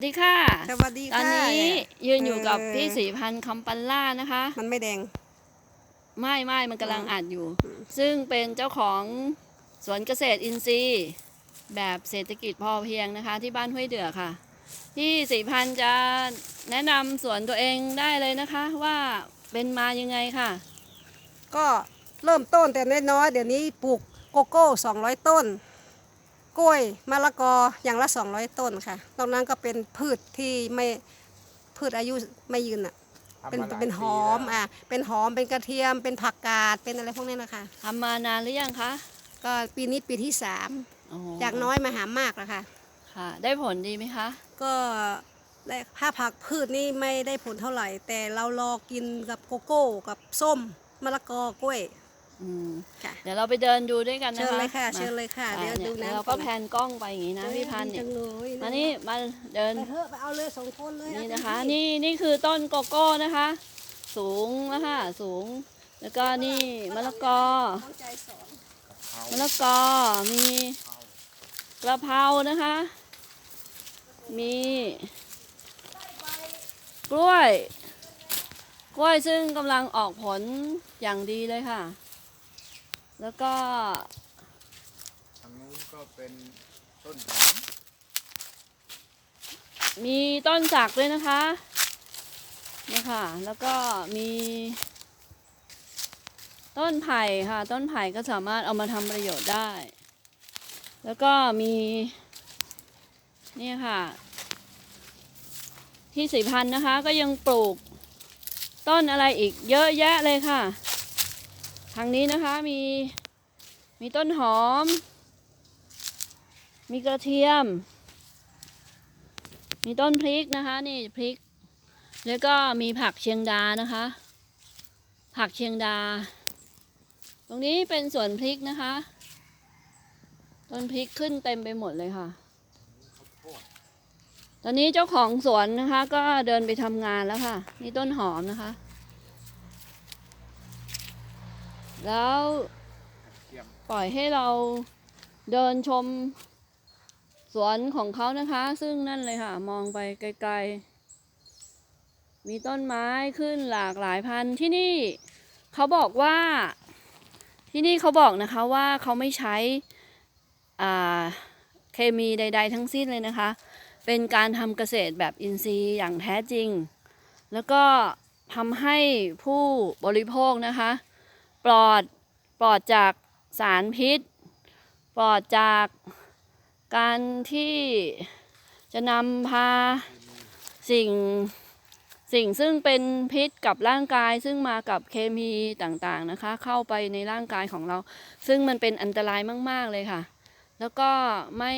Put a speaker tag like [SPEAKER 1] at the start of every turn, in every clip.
[SPEAKER 1] สวัสดีค่ะ
[SPEAKER 2] สวัสดี
[SPEAKER 1] ตอน
[SPEAKER 2] ค่ะ
[SPEAKER 1] นี้ยืนอยู่กับ
[SPEAKER 2] เพี่
[SPEAKER 1] สีพันธ์คำปัลล่านะคะ
[SPEAKER 2] มันไม่แดง
[SPEAKER 1] ไม่ไม่มันกำลัง
[SPEAKER 2] อืม
[SPEAKER 1] อัดอยู่ ซึ่งเป็นเจ้าของสวนเกษตรอินทรีย์ แบบเศรษฐกิจพอเพียงนะคะ ที่บ้านห้วยเดือค่ะพี่สีพันธ์จะแนะนำสวนตัวเองได้เลยนะคะ ว่าเป็นมายังไงค่ะ
[SPEAKER 2] ก็เริ่มต้นแต่น้อยๆเดี๋ยวนี้ปลูกโกโก้200 ต้น กล้วยมะละกออย่างละ 200 ต้นค่ะตรงนั้นก็เป็นพืชที่ไม่พืชอายุไม่ยืนอะ เป็น
[SPEAKER 3] ทำมาหลาย
[SPEAKER 2] เป็นห
[SPEAKER 3] ปี
[SPEAKER 2] อม
[SPEAKER 3] แล้ว
[SPEAKER 2] อะ เป็นหอมเป็นกระเทียม เป็นผักกาดเป็นอะไรพวกนี้นะคะ
[SPEAKER 1] ทำมานานหรือยังคะ
[SPEAKER 2] ก็ปีนี้ปีที่สาม
[SPEAKER 1] โอ้โห
[SPEAKER 2] จากน้อยมาหามากแล้วค่ะ
[SPEAKER 1] ค่ะ ได้ผลดีไหมคะ
[SPEAKER 2] ก็ได้ถ้าผักพืชนี่ไม่ได้ผลเท่าไหร่ แต่เรารอกินกับโกโก้กับส้มมะละกอกล้วย
[SPEAKER 1] อืม
[SPEAKER 2] ค่ะ
[SPEAKER 1] เดี๋ยวเราไปเดินดูด้วยกันนะคะ
[SPEAKER 2] เชิญเลยค่ะ
[SPEAKER 1] มา
[SPEAKER 2] เชิญเลยค่ะ
[SPEAKER 1] อ่า
[SPEAKER 2] เดี๋ยวดู
[SPEAKER 1] นี่
[SPEAKER 2] นะ
[SPEAKER 1] เราก็แพนกล้องไปอย่างนี้นะพี่พันธ์
[SPEAKER 2] จั
[SPEAKER 1] เนี่ย
[SPEAKER 2] งเลย
[SPEAKER 1] มานี่มาเดิน
[SPEAKER 2] ไปเถอะไปเอาเลยสองคนเลย
[SPEAKER 1] นี่
[SPEAKER 2] เอา
[SPEAKER 1] นะคะ
[SPEAKER 2] เต็มที่
[SPEAKER 1] นี่นี่คือต้นโกโก้นะคะ สูงนะคะสูง แล้วก็นี่มะละกอ
[SPEAKER 2] ต้องใจสอง
[SPEAKER 1] มะละกอมีกระเพรานะคะ มีกล้วย กล้วยซึ่งกำลังออกผลอย่างดีเลยค่ะ แล้วก็
[SPEAKER 3] ทางนู้นก็เป็นต้นหอม
[SPEAKER 1] มีต้นสักด้วยนะคะเนี่ยค่ะ แล้วก็มี ต้นไผ่ค่ะ ต้นไผ่ก็สามารถเอามาทำประโยชน์ได้ แล้วก็มีเนี่ยค่ะ ที่สีพันธุ์นะคะก็ยังปลูก ต้นอะไรอีกเยอะแยะเลยค่ะ ทางนี้นะคะมีมีต้นหอม มีกระเทียม มีต้นพริกนะคะ นี่พริก แล้วก็มีผักเชียงดานะคะ ผักเชียงดา ตรงนี้เป็นสวนพริกนะคะ ต้นพริกขึ้นเต็มไปหมดเลยค่ะ ตอนนี้เจ้าของสวนนะคะ ก็เดินไปทำงานแล้วค่ะ นี่ต้นหอมนะคะ แล้วปล่อยให้เราเดินชมสวนของเขานะคะ ซึ่งนั่นเลยค่ะ มองไปไกลๆ มีต้นไม้ขึ้นหลากหลายพันธุ์ที่นี่เขาบอกว่าที่นี่เขาบอกนะคะว่าเขาไม่ใช้เคมีใด ๆ ทั้งสิ้นเลยนะคะ เป็นการทำเกษตรแบบอินทรีย์อย่างแท้จริง แล้วก็ทำให้ผู้บริโภคนะคะ ลอดปลอดจากสารพิษ ปลอดจากการที่จะนำพาสิ่งสิ่งซึ่งเป็นพิษกับร่างกายซึ่งมากับเคมีต่างๆนะคะ เข้าไปในร่างกายของเรา ซึ่งมันเป็นอันตรายมาก ๆ เลยค่ะ แล้วก็ไม่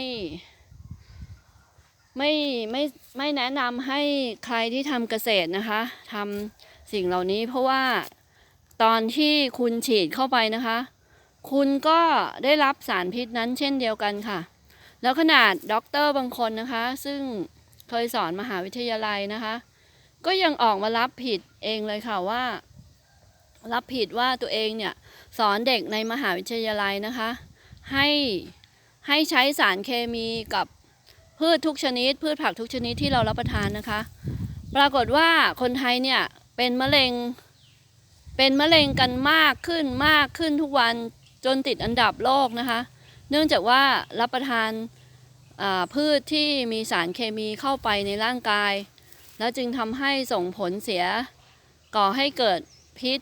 [SPEAKER 1] ไม่ไม่ไม่แนะนำให้ใครที่ทำเกษตรนะคะทำสิ่งเหล่านี้เพราะว่า ตอนที่คุณฉีดเข้าไปนะคะ คุณก็ได้รับสารพิษนั้นเช่นเดียวกันค่ะ แล้วขนาดด็อกเตอร์บางคนนะคะ ซึ่งเคยสอนมหาวิทยาลัยนะคะ ก็ยังออกมารับผิดเองเลยค่ะว่า รับผิดว่าตัวเองเนี่ยสอนเด็กในมหาวิทยาลัยนะคะ ให้ให้ใช้สารเคมีกับพืชทุกชนิด พืชผักทุกชนิดที่เรารับประทานนะคะ ปรากฏว่าคนไทยเนี่ยเป็นมะเร็ง เป็นมะเร็งกันมากขึ้นมากขึ้นทุกวันจนติดอันดับโลกนะคะ เนื่องจากว่ารับประทานพืชที่มีสารเคมีเข้าไปในร่างกาย แล้วจึงทำให้ส่งผลเสียก่อให้เกิดพิษ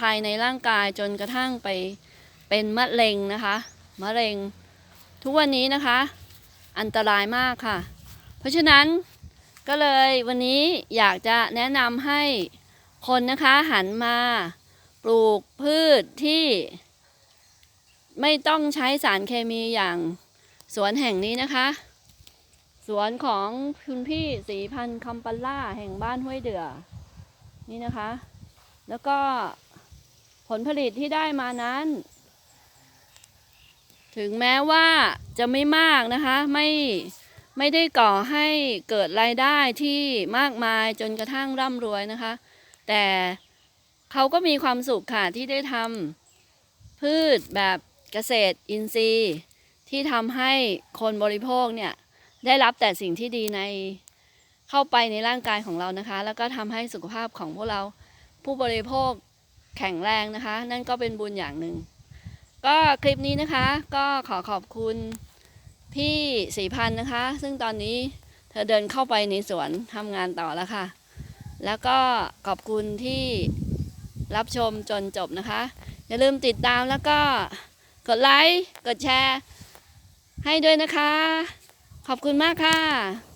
[SPEAKER 1] ภายในร่างกายจนกระทั่งไปเป็นมะเร็งนะคะมะเร็ง ทุกวันนี้นะคะ อันตรายมากค่ะ เพราะฉะนั้นก็เลยวันนี้อยากจะแนะนำให้ คนนะคะหันมาปลูกพืชที่ ไม่ต้องใช้สารเคมีอย่างสวนแห่งนี้นะคะ สวนของคุณพี่สีพันธ์คำปัลล่าแห่งบ้านห้วยเดือ นี่นะคะ แล้วก็ผลผลิตที่ได้มานั้น ถึงแม้ว่าจะไม่มากนะคะไม่ไม่ได้ก่อให้เกิดรายได้ที่มากมายจนกระทั่งร่ำรวยนะคะ แต่เขาก็มีความสุขค่ะที่ได้ทำพืชแบบเกษตรอินทรีย์ ที่ทำให้คนบริโภคเนี่ยได้รับแต่สิ่งที่ดีในเข้าไปในร่างกายของเรานะคะ แล้วก็ทำให้สุขภาพของพวกเราผู้บริโภคแข็งแรงนะคะ นั่นก็เป็นบุญอย่างหนึ่ง ก็คลิปนี้นะคะก็ขอขอบคุณพี่สีพันนะคะ ซึ่งตอนนี้เธอเดินเข้าไปในสวนทำงานต่อแล้วค่ะ แล้วก็ขอบคุณที่รับชมจนจบนะคะ อย่าลืมติดตามแล้วก็กดไลค์ กดแชร์ ให้ด้วยนะคะ ขอบคุณมากค่ะ